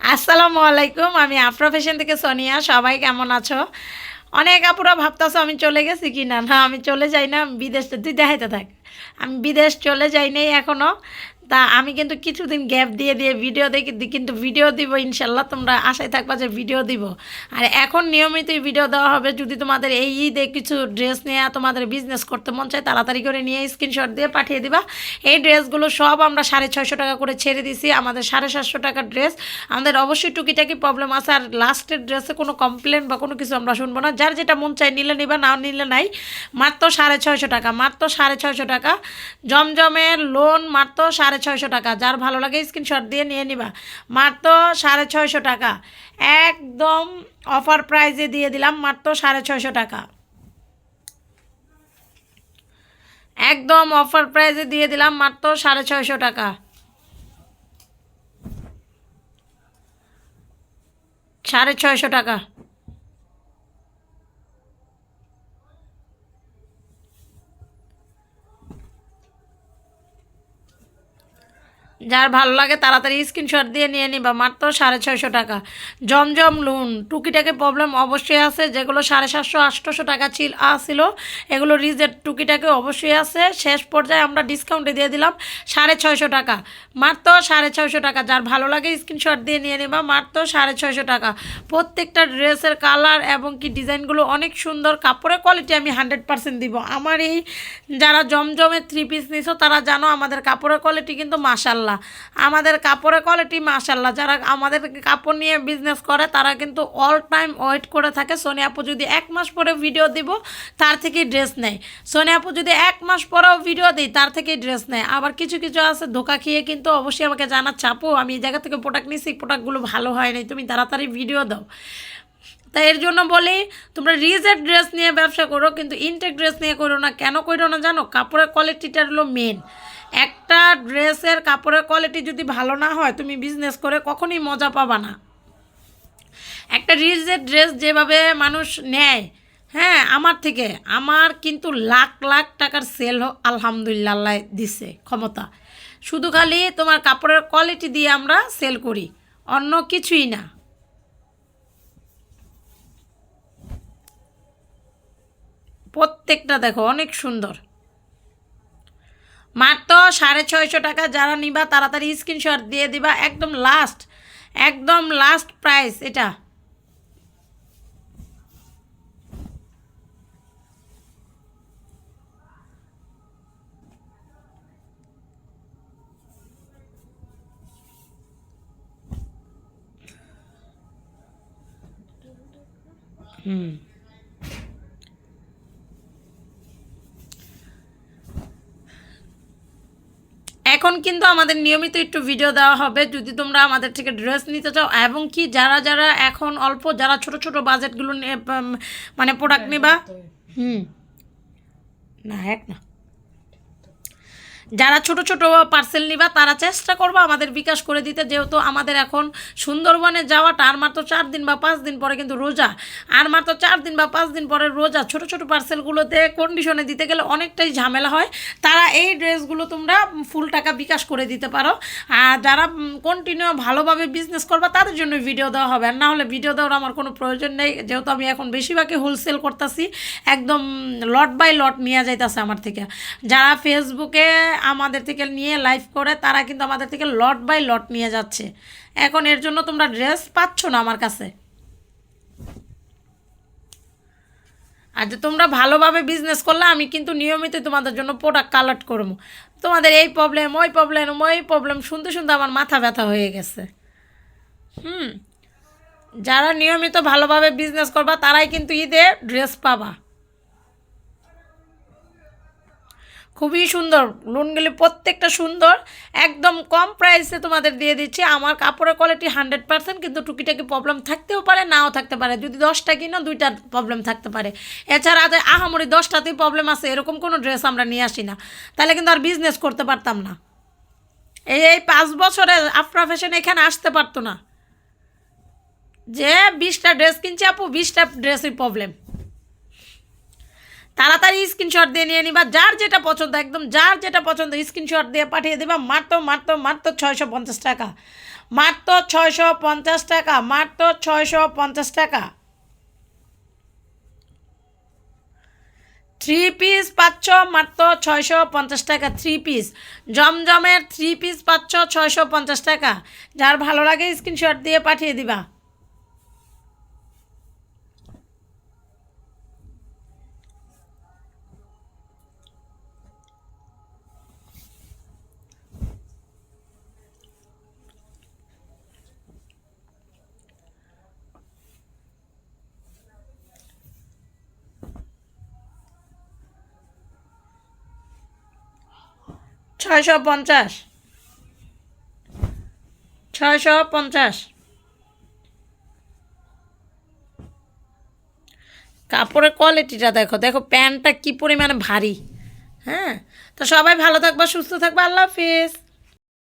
আসসালামু আলাইকুম, আমি আফরা ফ্যাশন থেকে সোনিয়া, সবাই কেমন আছো? অনেক আপুরা ভাবতেছো আমি চলে গেছি কি না না আমি চলে যাই না, বিদেশ তুই দেখাইতে থাক। আমি বিদেশ চলে যাই নাই এখনও তা আমি কিন্তু কিছুদিন গ্যাপ দিয়ে দিয়ে ভিডিও দেখি কিন্তু ভিডিও দিব ইনশাল্লাহ, তোমরা আশায় থাকবা যে ভিডিও দিব। আর এখন নিয়মিতই ভিডিও দেওয়া হবে, যদি তোমাদের এই ঈদে কিছু ড্রেস নিয়ে তোমাদের বিজনেস করতে মন চায়, তাড়াতাড়ি করে নিয়ে স্ক্রিনশট দিয়ে পাঠিয়ে দিবা। এই ড্রেসগুলো সব আমরা সাড়ে ছয়শো টাকা করে ছেড়ে দিছি, আমাদের সাড়ে সাতশো টাকার ড্রেস আমাদের অবশ্যই টুকিটাকি প্রবলেম আছে, আর লাস্টের ড্রেসে কোনো কমপ্লেন বা কোনো কিছু আমরা শুনব না। যার যেটা মন চায় নিলে নিবা, না নিলে নাই, মাত্র সাড়ে ছয়শো টাকা, মাত্র সাড়ে ছয়শো টাকা। জমজমের লোন মাত্র সাড়ে ছয়শো টাকা। যার ভালো লাগে স্ক্রিনশট দিয়ে নিয়ে নিবা। মাত্র সাড়ে ছয়শো টাকা। একদম অফার প্রাইজে দিয়ে দিলাম মাত্র সাড়ে ছয়শো টাকা। একদম অফার প্রাইজে দিয়ে দিলাম মাত্র সাড়ে ছয়শো টাকা। সাড়ে ছয়শো টাকা। যার ভালো লাগে তাড়াতাড়ি স্ক্রিনশট দিয়ে নিয়ে নিবা, মাত্র সাড়ে ছয়শো টাকা। জমজম লুন টুকিটাকে প্রবলেম অবশ্যই আছে, যেগুলো সাড়ে সাতশো, আটশোশো টাকা ছিল আসছিল এগুলো রিজেট টুকিটাকে অবশ্যই আছে। শেষ পর্যায়ে আমরা ডিসকাউন্টে দিয়ে দিলাম সাড়ে ছয়শো টাকা। মাত্র সাড়ে ছয়শো টাকা, যার ভালো লাগে স্ক্রিনশট দিয়ে নিয়ে নেবা, মাত্র সাড়ে ছয়শো টাকা। প্রত্যেকটা ড্রেসের কালার এবং কি ডিজাইনগুলো অনেক সুন্দর, কাপড়ের কোয়ালিটি আমি হান্ড্রেড পার্সেন্ট দিব। আমার এই যারা জমজমের থ্রি পিস নিছো, তারা জানো আমাদের কাপড়ের কোয়ালিটি কিন্তু মাসাল্লাহ আমাদের কাপড়ের কোয়ালিটি মাসাল্লাহ যারা আমাদের কাপড় নিয়ে বিজনেস করে, তারা কিন্তু অল টাইম ওয়েট করে থাকে। সোনি আপু যদি এক মাস পরে ভিডিও দিব, তার থেকেই ড্রেস নেয়। সোনি আপু যদি এক মাস পরেও ভিডিও দিই তার থেকেই ড্রেস নেয়। আবার কিছু কিছু আছে, ধোকা খেয়ে কিন্তু অবশ্যই আমাকে জানাচ্ছে, আপু, আমি এই জায়গা থেকে প্রোডাক্ট নিয়েছি প্রোডাক্টগুলো ভালো হয় হয়নি, তুমি তাড়াতাড়ি ভিডিও দাও। তাই এর জন্য বলি, তোমরা রিজেট ড্রেস নিয়ে ব্যবসা করো, কিন্তু ইনটেক ড্রেস নিয়ে করো না। কেন করো না জানো? কাপড়ের কোয়ালিটিটা হলো মেন একটা ড্রেসের কাপড়ের কোয়ালিটি যদি ভালো না হয়, তুমি বিজনেস করে কখনই মজা পাবা না। একটা রিজেট ড্রেস যেভাবে মানুষ নেয় হ্যাঁ আমার থেকে, আমার কিন্তু লাখ লাখ টাকার সেল আলহামদুলিল্লাহ দিছে ক্ষমতা। শুধু খালি তোমার কাপড়ের কোয়ালিটি দিয়ে আমরা সেল করি, অন্য কিছুই না। প্রত্যেকটা দেখো, অনেক সুন্দর। মাত্র সাড়ে ছয়শো টাকা, যারা নিবা তাড়াতাড়ি স্ক্রিনশট দিয়ে দিবা। একদম লাস্ট একদম লাস্ট প্রাইস এটা। হুম। এখন কিন্তু আমাদের নিয়মিত একটু ভিডিও দেওয়া হবে। যদি তোমরা আমাদের থেকে ড্রেস নিতে চাও এবং কি যারা যারা এখন অল্প যারা ছোট ছোট বাজেটগুলো নিয়ে মানে প্রোডাক্ট নেবা। হুম। না এক না। যারা ছোট ছোট পার্সেল নিবা, তারা চেষ্টা করব আমাদের বিকাশ করে দিতে। যেহেতু আমাদের এখন সুন্দরবনে যাওয়াটা আর মাত্র চার দিন বা পাঁচ দিন পরে কিন্তু রোজা। আর মাত্র চার দিন বা পাঁচ দিন পরে রোজা। ছোট ছোট পার্সেলগুলোতে কন্ডিশনে দিতে গেলে অনেকটাই ঝামেলা হয়। তারা এই ড্রেসগুলো তোমরা ফুল টাকা বিকাশ করে দিতে পারো। আর যারা কন্টিনিউ ভালোভাবে বিজনেস করবা, তাদের জন্য ভিডিও দেওয়া হবে। আর না হলে ভিডিও দেওয়ার আমার কোনো প্রয়োজন নেই। যেহেতু আমি এখন বেশিরভাগই হোলসেল করতেছি, একদম লট বাই লট নিয়ে যাইতেছে আমার থেকে। যারা ফেসবুকে আমাদের থেকে নিয়ে লাইভ করে, তারা কিন্তু আমাদের থেকে লট বাই লট নিয়ে যাচ্ছে। এখন এর জন্য তোমরা ড্রেস পাচ্ছ না আমার কাছে। আর যে তোমরা ভালোভাবে বিজনেস করলে, আমি কিন্তু নিয়মিত তোমাদের জন্য প্রোডাক্ট কালেক্ট করব। তোমাদের এই প্রবলেম ওই প্রবলেম ওই প্রবলেম শুনতে শুনতে আমার মাথা ব্যথা হয়ে গেছে। হুম, যারা নিয়মিত ভালোভাবে বিজনেস করবা, তারাই কিন্তু ঈদে ড্রেস পাবা। খুবই সুন্দর। লোনগুলি প্রত্যেকটা সুন্দর। একদম কম প্রাইসে তোমাদের দিয়ে দিচ্ছি। আমার কাপড়ের কোয়ালিটি হান্ড্রেড পার্সেন্ট কিন্তু টুকিটাকি প্রবলেম থাকতেও পারে, নাও থাকতে পারে। যদি দশটা কিনো দুইটার প্রবলেম থাকতে পারে। এছাড়া আহামরি দশটাতেই প্রবলেম আছে। এরকম কোনো ড্রেস আমরা নিয়ে আসি না। তাহলে কিন্তু আর বিজনেস করতে পারতাম না। এই এই পাঁচ বছরে আফরা ফ্যাশন এখানে আসতে পারতো না। যে বিশটা ড্রেস কিনছি আপু, বিশটা ড্রেসের প্রবলেম তাড়াতাড়ি স্ক্রিনশট দিয়ে নিয়ে নিবা। যার যেটা পছন্দ, একদম যার যেটা পছন্দ স্ক্রিনশট দিয়ে পাঠিয়ে দেবা। মাত্র মাত্র মাত্র ছয়শো পঞ্চাশ টাকা। মাত্র ছয়শো পঞ্চাশ টাকা, মাত্র ছয়শো পঞ্চাশ টাকা। থ্রি পিস পাচ্ছ, মাত্র ছয়শো পঞ্চাশ টাকা। থ্রি পিস জমজমের থ্রি পিস পাচ্ছ, ছয়শো পঞ্চাশ টাকা। যার ভালো লাগে স্ক্রিনশট দিয়ে পাঠিয়ে দিবা। ছয়শো পঞ্চাশ। ছয়শো পঞ্চাশ। কাপড়ের কোয়ালিটিটা দেখো দেখো প্যান্টটা কী পরিমাণে ভারী। হ্যাঁ তো সবাই ভালো থাকবা, সুস্থ থাকবা, আল্লাহ হাফিজ।